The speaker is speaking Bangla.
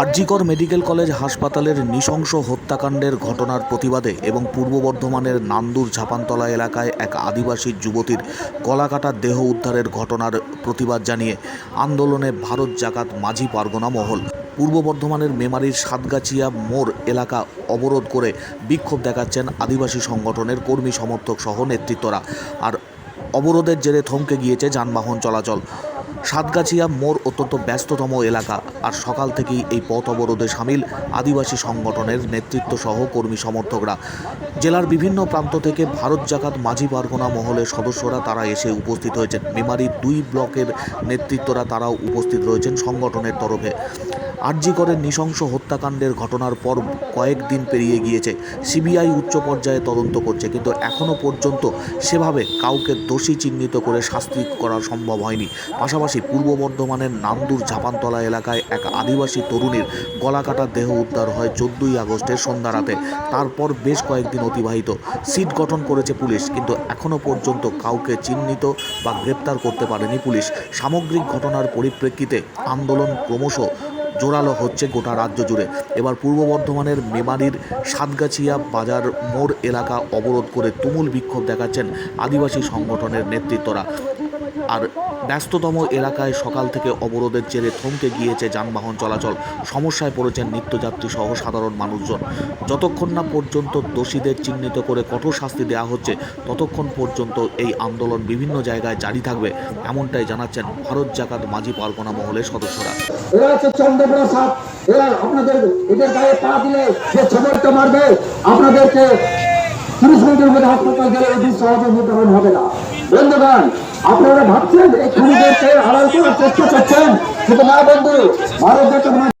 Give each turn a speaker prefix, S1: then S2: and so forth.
S1: আরজিকর মেডিকেল কলেজ হাসপাতালের নৃশংস হত্যাকাণ্ডের ঘটনার প্রতিবাদে এবং পূর্ব বর্ধমানের নান্দুর ঝাপানতলা এলাকায় এক আদিবাসী যুবতীর গলাকাটার দেহ উদ্ধারের ঘটনার প্রতিবাদ জানিয়ে আন্দোলনে ভারত জাকাত মাঝি পারগনা মহল। পূর্ব বর্ধমানের মেমারির সাতগাছিয়া মোড় এলাকা অবরোধ করে বিক্ষোভ দেখাচ্ছেন আদিবাসী সংগঠনের কর্মী সমর্থক সহ নেতৃত্বরা। আর অবরোধের জেরে থমকে গিয়েছে যানবাহন চলাচল। সাতগাছিয়া মোড় অত্যন্ত ব্যস্ততম এলাকা। আর সকাল থেকেই এই পথ অবরোধে সামিল আদিবাসী সংগঠনের নেতৃত্ব সহ কর্মী সমর্থকরা। জেলার বিভিন্ন প্রান্ত থেকে ভারত জাকাত মাঝি পারগোনা মহলের সদস্যরা তারা এসে উপস্থিত হয়েছেন। মেমারি দুই ব্লকের নেতৃত্বরা তারাও উপস্থিত রয়েছেন সংগঠনের তরফে। আরজিকরের নৃশংস হত্যাকাণ্ডের ঘটনার পর কয়েকদিন পেরিয়ে গিয়েছে। সিবিআই উচ্চ পর্যায়ে তদন্ত করছে, কিন্তু এখনও পর্যন্ত সেভাবে কাউকে দোষী চিহ্নিত করে শাস্তি করা সম্ভব হয়নি। পাশাপাশি পূর্ব বর্ধমানের নান্দুর ঝাপানতলা এলাকায় এক আদিবাসী তরুণীর গলাকাটা দেহ উদ্ধার হয় চোদ্দই আগস্টের সন্ধ্যা রাতে। তারপর বেশ কয়েকদিন অতিবাহিত। সিট গঠন করেছে পুলিশ, কিন্তু এখনও পর্যন্ত কাউকে চিহ্নিত বা গ্রেপ্তার করতে পারেনি পুলিশ। সামগ্রিক ঘটনার পরিপ্রেক্ষিতে আন্দোলন ক্রমশ জোরালো হচ্ছে গোটা রাজ্য জুড়ে। এবার পূর্ব বর্ধমানের মেমারির সাতগাছিয়া বাজার মোড় এলাকা অবরোধ করে তুমুল বিক্ষোভ দেখাচ্ছেন আদিবাসী সংগঠনের নেতৃত্বরা। আর ব্যস্ততম এলাকায় সকাল থেকে অবরোধের জেরে থমকে গিয়েছে যানবাহন চলাচল। সমস্যায় পড়েছেন নিত্যযাত্রী সহ সাধারণ মানুষজন। যতক্ষণ না পর্যন্ত দোষীদের চিহ্নিত করে কঠোর শাস্তি দেওয়া হচ্ছে, ততক্ষণ পর্যন্ত এই আন্দোলন বিভিন্ন জায়গায় জারি থাকবে, এমনটাই জানাচ্ছেন ভারত জাকাত মাঝি পারগনা মহলের সদস্যরা।
S2: আপনাদেরকে তিরিশ মিনিটের মধ্যে হাসপাতাল গেলে এটি সহজে নির্ধারণ হবে না। বন্ধুগণ আপনারা ভাবছেন এই খুনিদেরকে আড়াল করার চেষ্টা করছেন কিন্তু না বন্ধু ভারত